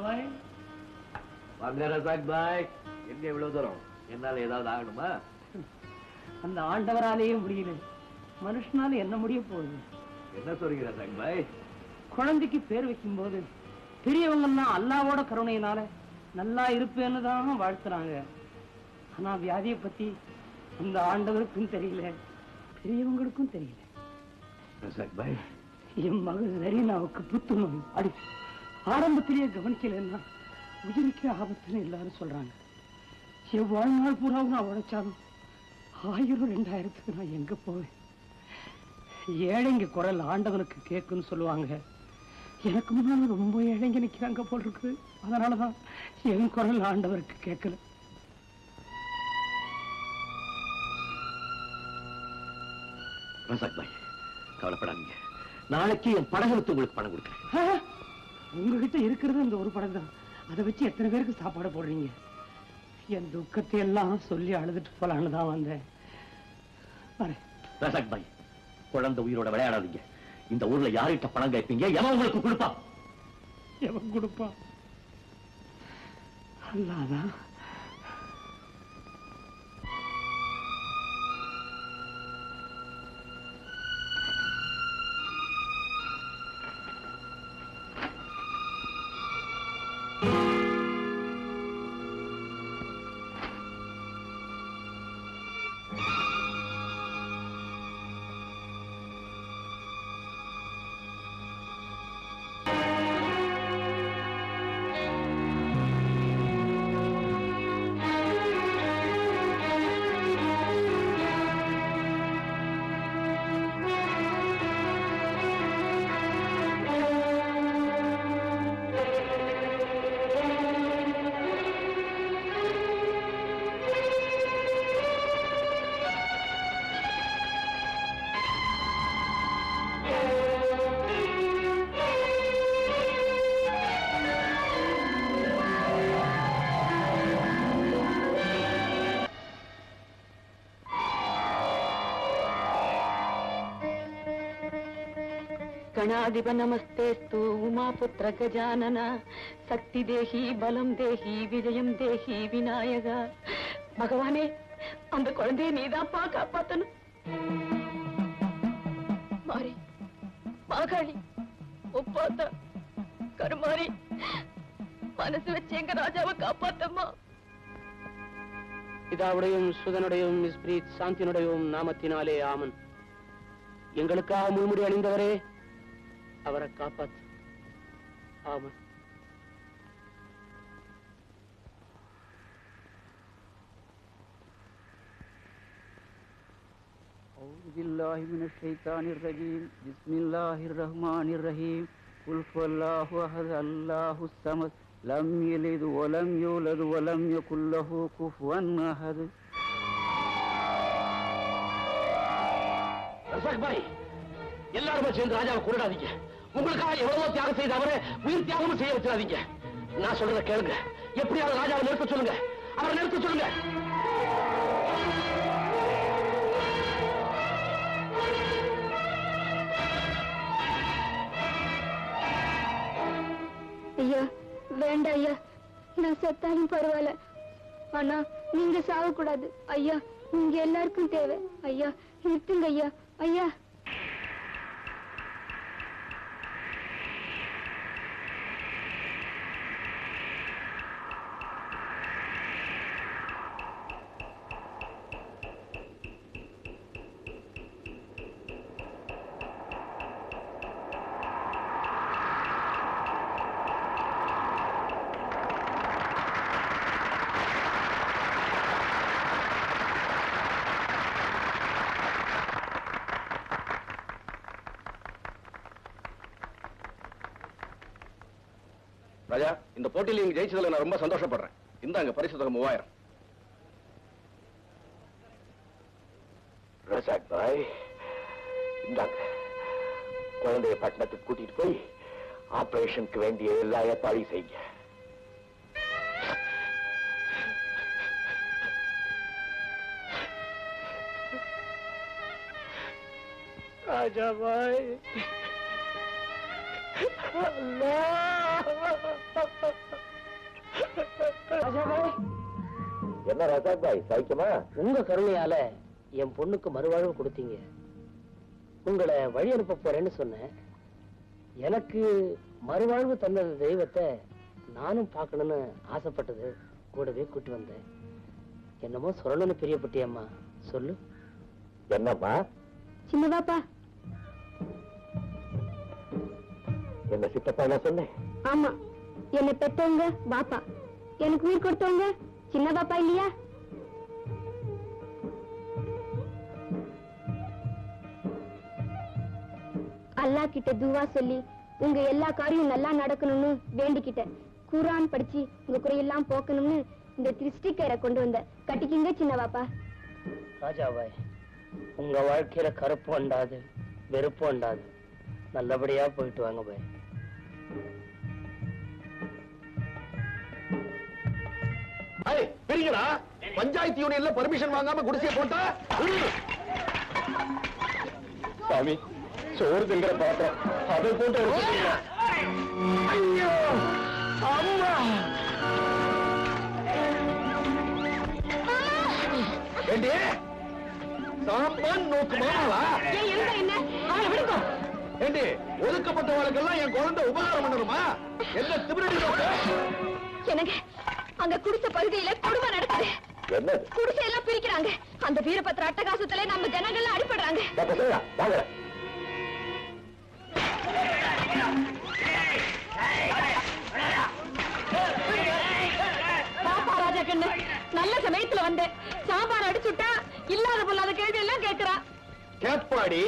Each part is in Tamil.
பாய். எங்க இவ்வளவு தூரம்? என்னால ஏதாவது ஆகணுமா? அந்த ஆண்டவராலேயே முடியல. மனுஷனால என்ன முடிய போகுது? என்ன சொல்றீங்க ரசாக் பாய்? குழந்தைக்கு பேர் வைக்கும்போது பெரியவங்கெல்லாம் அல்லாவோட கருணையினால நல்லா இருப்பேன்னு தான் வாழ்த்துறாங்க. ஆனா வியாதியை பத்தி அந்த ஆண்டவருக்கும் தெரியல பெரியவங்களுக்கும் தெரியல. என் மகள் நரீனாவுக்கு புத்துநோய். அடி. ஆரம்பத்திலேயே கவனிக்கலைன்னா உயிருக்கு ஆபத்துன்னு எல்லாரும் சொல்றாங்க. என் வாழ்நாள் பூராவும் நான் உழைச்சாலும் ஆயிரம் ரெண்டாயிரத்துக்கு நான் எங்க போவேன்? ஏழைங்க குரல் ஆண்டவனுக்கு கேட்குன்னு சொல்லுவாங்க. எனக்கு முன்னால ரொம்ப ஏழைங்க நிக்கிறாங்க போல் இருக்கு. அதனாலதான் என் குரல் ஆண்டவருக்கு கேட்கல. ரசாக் பாய் கவலைப்படாதீங்க. நாளைக்கு என் படகுக்கு உங்களுக்கு பணம் கொடுக்குறேன். உங்ககிட்ட இருக்கிறது இந்த ஒரு படம் தான் அதை வச்சு எத்தனை பேருக்கு சாப்பாடு போடுறீங்க? என் துக்கத்தை எல்லாம் சொல்லி அழுதுட்டு போலான்னு தான் வந்தேன். ரசாக் பாய் குழந்தை உயிரோட விளையாடாதீங்க. இந்த ஊர்ல யார்கிட்ட பணம் கேட்பீங்க? எவன் உங்களுக்கு கொடுப்பான் எவன் கொடுப்பான் அல்லாதான். கணாதிப நமஸ்தேஸ்து உமாபுத்திர கஜானனா. சக்தி தேகி பலம் தேகி விஜயம் தேகி விநாயகா. பகவானே அந்த குழந்தைய நீதான்ப்பா காப்பாத்தணும். மாறி மாகாளி ஒப்பாத்தா கருமாறி மனசு வச்சு எங்க ராஜாவை காப்பாத்தம்மா. பிதாவுடையும் சுதனுடையும் மிஸ்பிரீத் சாந்தினுடையும் நாமத்தினாலே ஆமன். எங்களுக்காக முழுமுடி அணிந்தவரே அவரை காப்பாத்து ஆமன் أعوذ بالله من الشيطان الرجيم بسم الله الرحمن الرحيم قل هو الله أحد الله الصمد لم يلد ولم يولد ولم يكن له كفوا أحد ரசாக் பாய் எல்லாருமே சேர்ந்து ராஜாவை கொண்டாதீங்க உங்களுக்காக எவ்வளவோ தியாகம் செய்த அவரை உயிர் தியாகமும் செய்ய வச்சிடாதீங்க. நான் சொல்றத கேளுங்க. எப்படியாவது ராஜாவை நிறுத்த சொல்லுங்க. அவரை நிறுத்த சொல்லுங்க. ஐயா வேண்டாம் ஐயா. நான் செத்தாலும் பரவாயில்ல. ஆனா நீங்க சாவக்கூடாது ஐயா நீங்க எல்லாருக்கும் தேவை. ஐயா நிறுத்துங்க ஐயா. ஐயா. ராஜா இந்த போட்டியில் நீங்க ஜெயிச்சதுல நான் ரொம்ப சந்தோஷப்படுறேன். இந்தாங்க பரிசு தொகை மூவாயிரம். ரசாக் பாய் இந்தாங்க. குழந்தைய பட்டணத்துக்கு கூட்டிட்டு போய் ஆபரேஷனுக்கு வேண்டிய எல்லா ஏற்பாடையும் செய்யுங்க. ராஜா பாய். என்ன ராஜா பாய் சைக்கியமா? உங்க கருணையால என் பொண்ணுக்கு மறுவாழ்வு கொடுத்தீங்க. உங்களை வழி அனுப்ப போறேன்னு சொன்னேன். எனக்கு மறுவாழ்வு தந்தது தெய்வத்தை நானும் பார்க்கணும்னு ஆசைப்பட்டது கூடவே கூட்டி வந்தேன். என்னமோ சொல்லணும்னு பிரியப்பட்டியம்மா. சொல்லு. என்னப்பா சின்னதாப்பா என்ன சித்தப்பா நான் சொன்னேன்? ஆமா. என்னை பெத்தவங்க பாப்பா. எனக்கு உயிர் கொடுத்தவங்க சின்ன பாப்பா இல்லையா? அல்லாஹ் கிட்ட துவா சொல்லி உங்க எல்லா காரியம் நல்லா நடக்கணும்னு வேண்டிக்கிட்டேன். குரான் படிச்சு உங்க குறையெல்லாம் போக்கணும்னு இந்த திருஷ்டி கயிறை கொண்டு வந்த. கட்டிக்கிங்க சின்ன பாப்பா. ராஜாவாய் உங்க வாழ்க்கையில கருப்பு வண்டாது வெறுப்பு வண்டாது நல்லபடியா போயிட்டு வாங்க பாய். பஞ்சாயத்து யூனியன்ல பர்மிஷன் வாங்காம குடிசைய போட்டா? சாமி சோறு திங்கிற பாத்திரம். அதை போட்டு சாம்பான் நோக்கு மாமாவா? ஏண்டி ஒதுக்கப்பட்டவர்களுக்கெல்லாம் என் குழந்தை உபகாரம் பண்ணணுமா? என்ன திமிரடி எனக்கு அங்க குடிசை பகுதியில கொடுமை நடக்குது. குடிசை எல்லாம் பிரிக்கிறாங்க. அந்த வீரபத்திர அட்டகாசத்துல நம்ம ஜனங்கள்லாம் அடிபடுறாங்க. நல்ல சமயத்துல வந்தேன். சாம்பார் அடிச்சுட்டா இல்லாத பொல்லாத கேள்வி எல்லாம் கேக்குறா. கேட்பாடி.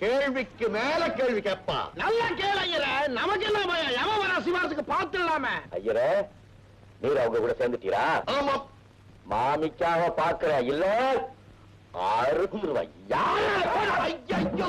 கேள்விக்கு மேல கேள்வி கேட்பா. நல்லா கேளு ஐயர. நமக்கு என்ன பயம்? எவ வர சிவாரத்துக்கு பாத்துடலாமே ஐயரே நீர் அவங்க கூட சேர்ந்துட்டீரா? ஆமா. மாமிக்காக பாக்குற இல்ல அறுந்துருவா ஐயோ ஐயோ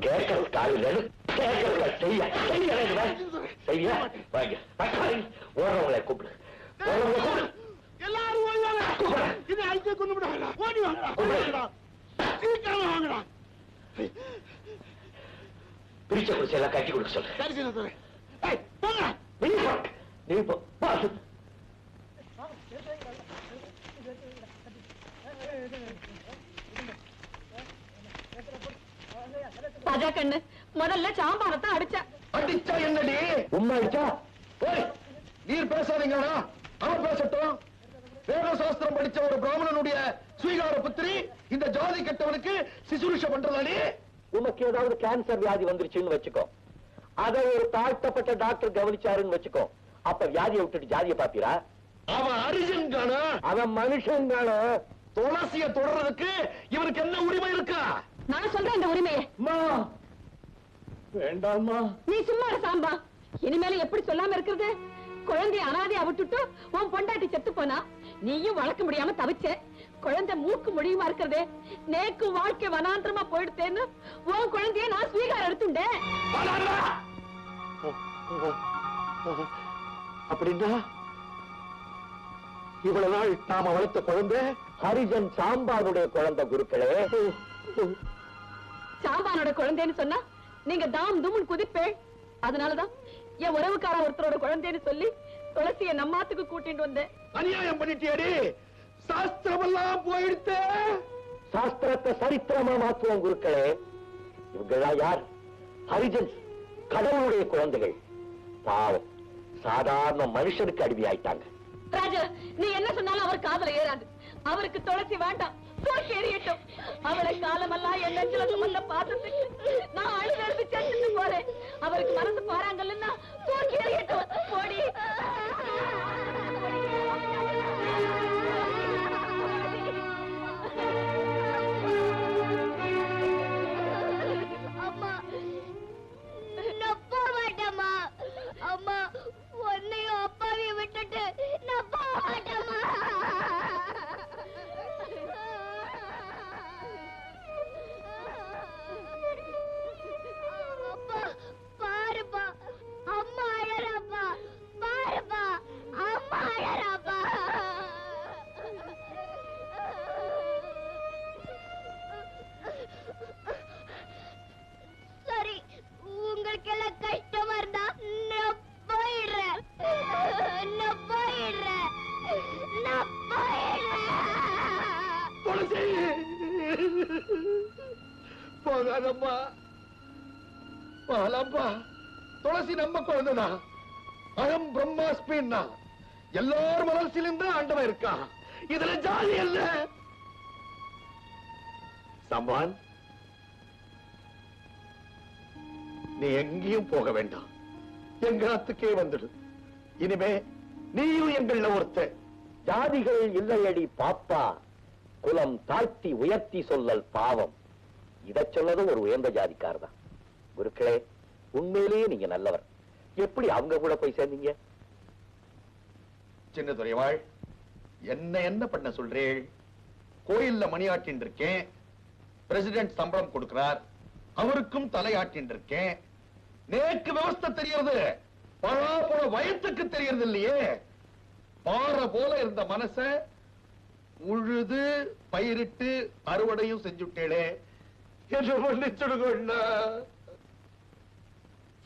கேட்கறது காலையில் கேட்கறத செய்ய செய்ய செய்ய வாங்க ஓடுறவங்களை கூப்பிடு ஓடுறவங்களை கூப்பிடு எல்லாரும் ஓடுவாங்க கூப்பிடு இது அழிச்சு கொண்டு விடாங்க ஓடி வாங்கடா சீக்கிரம் வாங்கடா பிரிச்ச குடிச்சு எல்லாம் கட்டி கொடுக்க சொல்லு சரி சரி போங்க நீ போ. நீ போ. பாத்து ராஜா கண்ணு. முதல்ல சாம்பாரத்தான் அடிச்சா. அடிச்சா என்னடி? உண்மை அடிச்சா ஓய் நீர் பேசாதீங்கடா. அவன் பேசட்டும். வேத சாஸ்திரம் படிச்ச ஒரு பிராமணனுடைய ஸ்வீகார புத்திரி இந்த ஜாதி கெட்டவனுக்கு சிசுருஷ பண்றதாடி. உனக்கு ஏதாவது கேன்சர் வியாதி வந்துருச்சுன்னு வச்சுக்கோ. அதை ஒரு தாழ்த்தப்பட்ட டாக்டர் கவனிச்சாருன்னு வச்சுக்கோ. அப்ப வியாதியை விட்டுட்டு ஜாதியை பாத்தீரா அவன் அரிஜன் அவன் மனுஷன் துளசிய தொடர்றதுக்கு இவனுக்கு என்ன உரிமை இருக்கா? நான் சொல்றேன் இந்த உரிமையை. அம்மா! வேண்டாம்மா. நீ சும்மா இரு சாம்பா. இனிமேல எப்படி சொல்லாம இருக்கிறது? குழந்தைய அனாதையா விட்டுட்டு உன் பொண்டாட்டி செத்து போனா நீயும் வளர்க்க முடியாம தவிச்ச. குழந்தை மூக்கு முடியுமா இருக்கிறதே? நேக்கு வாழ்க்கை வனாந்திரமா போயிடுத்தேன்னு உன் குழந்தைய நான் ஸ்வீகாரம் எடுத்துட்டேன்! அப்படின்னா இவ்வளவு நாள் நாம வளர்த்த குழந்தை ஹரிஜன் சாம்பாருடைய குழந்தை குருக்களே. சாம்பானோட குழந்தைன்னு சொன்னா நீங்க தாம் தும்னு குதிப்பே அதனாலதான் என் உறவுக்கார ஒருத்தரோட குழந்தைன்னு சொல்லி துளசிய நம்மாத்துக்கு கூட்டிட்டு வந்தேன். அநியாயம் பண்ணிட்டியடி. சாஸ்திரமெல்லாம் போயிடுத்து. சாஸ்திரத்தை சரித்திரமா மாற்றுவோம் குருக்களே. இவங்கெல்லாம் யார்? ஹரிஜன்ஸ் கடவுளுடைய குழந்தைகள். பாவம் சாதாரண மனுஷனுக்கு அடிமையாயிட்டாங்க. ராஜா நீ என்ன சொன்னாலும் அவர் காதல ஏறாது. அவருக்கு துளசி வேண்டாம். தூக்கி எறியட்டும் அவளை காலமெல்லாம் என் நெஞ்சில சுமந்த பாத்திரத்துக்கு நான் மாலாம்பா துளசி நம்ம குழந்தைனா. அகம் பிரம்மாஸ்மின்னா. எல்லார் மனசிலும் தான் ஆண்டவன் இருக்கான் இதுல ஜாதி அல்ல சம்பான் நீ எங்கேயும் போக வேண்டாம். எங்காத்துக்கே வந்துடு. இனிமே நீயும் எங்கள்ல ஒருத்த. ஜாதிகள் இல்லையடி பாப்பா. குலம் தாழ்த்தி உயர்த்தி சொல்லல் பாவம். இதை சொன்னதும் ஒரு உயர்ந்த ஜாதிக்கார் தான் குருக்களே உண்மையிலேயே நீங்க நல்லவர். எப்படி அவங்க கூட போய் சேர்ந்தீங்க? சின்ன துறைவாள் என்ன என்ன பண்ண சொல்றேள்? கோயில்ல மணியாட்டின் இருக்கேன் பிரசிடென்ட் சம்பளம் கொடுக்கிறார். அவருக்கும் தலையாட்டின் இருக்கேன் நேக்கு விவஸ்தை தெரியறது. பழா போல வயத்துக்கு தெரியறது இல்லையே பாற போல இருந்த மனச உழுது பயிரிட்டு அறுவடையும் செஞ்சுட்டேளே. என்று மன்னிச்சுடுகொண்டா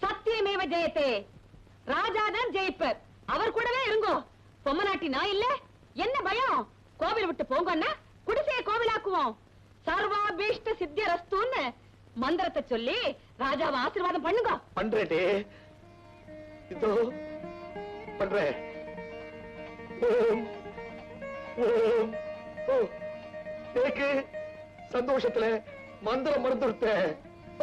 சத்தியமேவ ஜெயத்தே ராஜாதான் ஜெயிப்பர் அவர் கூடவே இருங்கோ। பொம்மநாட்டி நான் இல்ல। என்ன பயம்? கோவில் விட்டு போங்கன்னா குடிசைய கோவிலாக்குவோம். சர்வாபீஷ்ட சித்திய ரஸ்துன்னு மந்திரத்தை சொல்லி ராஜாவை ஆசீர்வாதம் பண்ணுங்க. பண்றேடே இதோ பண்றேன். ஓம் ஓம் ஓ. சந்தோஷத்துல మందులు మరుదుడితే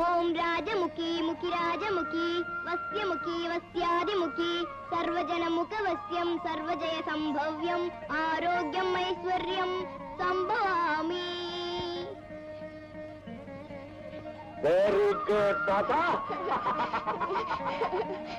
ఓం రాజముఖి ముఖి రాజముఖి వస్యముఖి వస్యాదిముఖి సర్వజనముఖ వస్యం సర్వజయ సంభవ్యం ఆరోగ్యం ఐశ్వర్యం సంభవామి వెరీ గుడ్ తాత